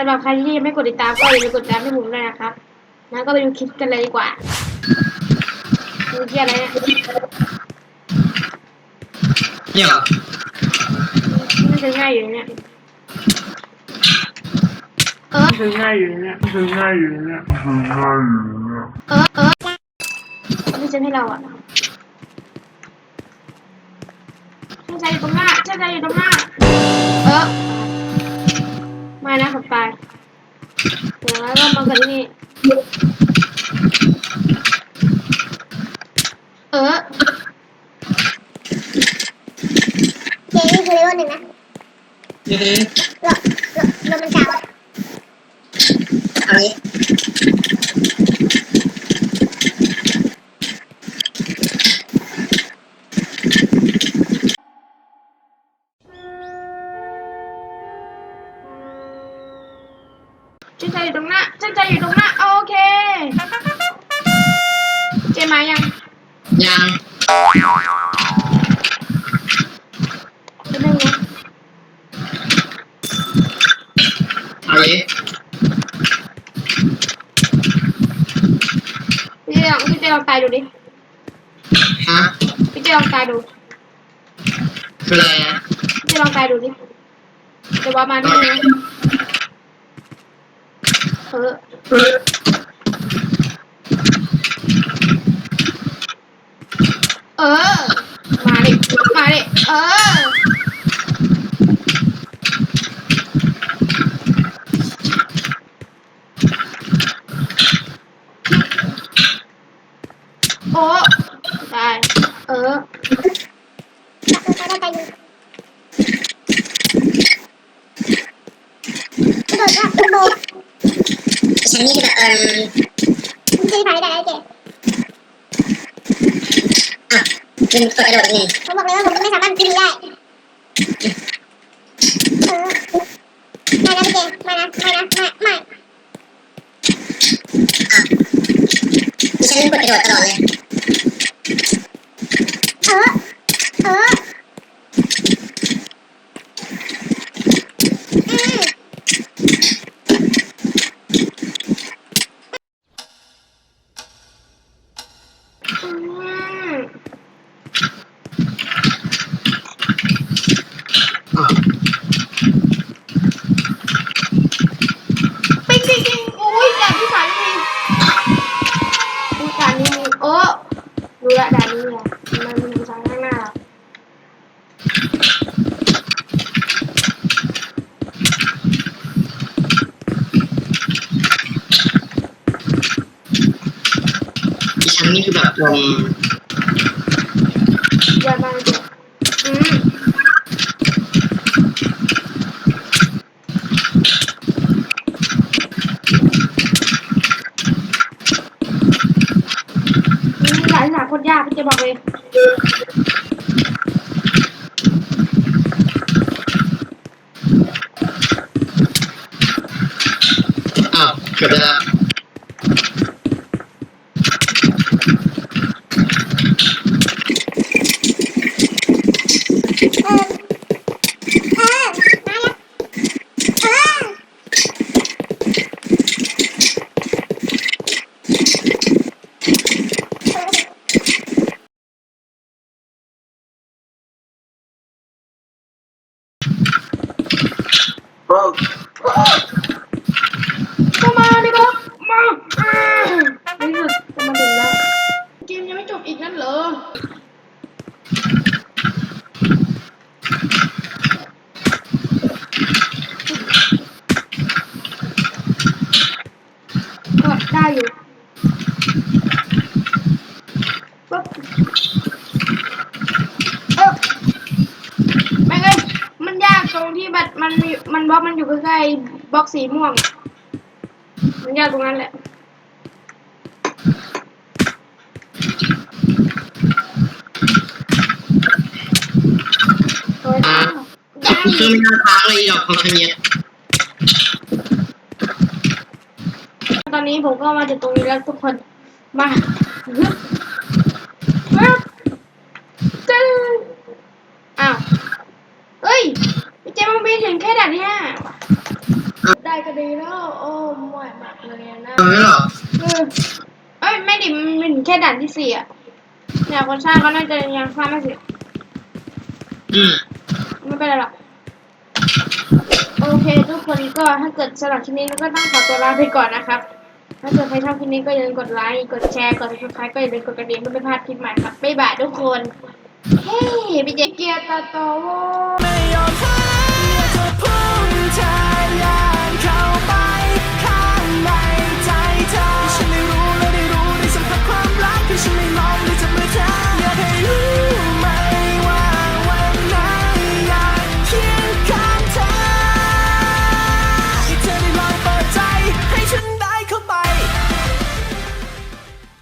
สำหรับใครที่ยังไม่กดติดตามก็อย่าลืมกดติดตามให้ผมด้วยนะครับ แล้วก็ไปดูคลิปกันเลยดีกว่าดูที่อะไรเนี่ยเนี่ยเหรอมันจะง่ายอยู่เนี่ยเออคือง่ายอยู่เนี่ยคือง่ายอยู่เนี่ยเออเออไม่ใช่ให้เราอะช่างใจอยู่ตรงหน้าช่างใจอยู่ตรงหน้าเออ ไม่นะผมตายเดี๋ยวแล้วก็มากันที่นี่ เออเจนี่คือเลเวลหนึ่งนะอือฮึรถรถรถมันเก่าอะอั นนี้ช่างใจอยู่ตรงหน้าช่างใจอยู่ตรงหน้าโอเค เจมายังยังจะไม่รู้เอาดิพี่เจลองพี่เจลองตายดูดิฮะพี่เจลองตายดูคืออะไรนะพี่เจลองตายดูดิจะว่ามาที่นี่นะ เออเออ มาดิ มาดิ เออ โอ้ตายเออเขาได้ใจอยู่กระโดดก็กระโดด ฉันนี่คือแบบเออมึงจะผ่านได้ไงเจอะเป็นกดกระโดดนี่เขาบอกเลยว่าผมไม่สามารถขึ้นได้เออไม่นะพี่เจไม่นะไม่นะไม่ไม่ดิฉันกดกระโดดตลอดเลย เออเอออืม อืมอะปิ๊งปิงปิงอุ้ยด่านที่สามนี่อุ้ยด่านนี้มีโอ้รู้ละด่านนี้อะมันมันอยู่ายข้างหน้า นนี่คือแบบลมยอดมากเลยอืมนี่หลายสามคนยากพี่เจะบอกเลยอ้าวเกือบได้แล้ว เออเอ อมาากตรงที่บัตรมันมีมันบล็อกมันอยู่ใกล้ๆบล็อกสีม่วง มันยากตรงนั้นแหละโอ้ยอะยากคือไม่น่าค้างเลยดอกของชะเนียดตอนนี้ผมก็มาถึงตรงนี้แล้วทุกคน มาฮึบฮึบตึ้งอ้าว เฮ้ยพี่เจมันไปถึงแค่ด่านที่ห้าได้ก็ดีแล้วโอ้ม่วยมากเลยอะนะเออเหรอเออเอ้ยไม่ดิมันเป็นแค่ด่านที่สี่อะเนี่ยคนสร้างก็น่าจะยังสร้างไม่เสร็จอืมไม่เป็นไรหรอกโอเคทุกคนก็ถ้าเกิดสำหรับคลิปนี้เราก็ต้องขอตัวลาไปก่อนนะครับ ถ้าเกิดใครชอบคลิปนี้ก็อย่าลืมกดไลค์กดแชร์กด subscribe ก็อย่าลืมกดกระดิ่งเพื่อไม่พลาดคลิปใหม่ครับบ๊ายบายทุกคนเฮ้ยพี่เจเกียร์ตาโตโว้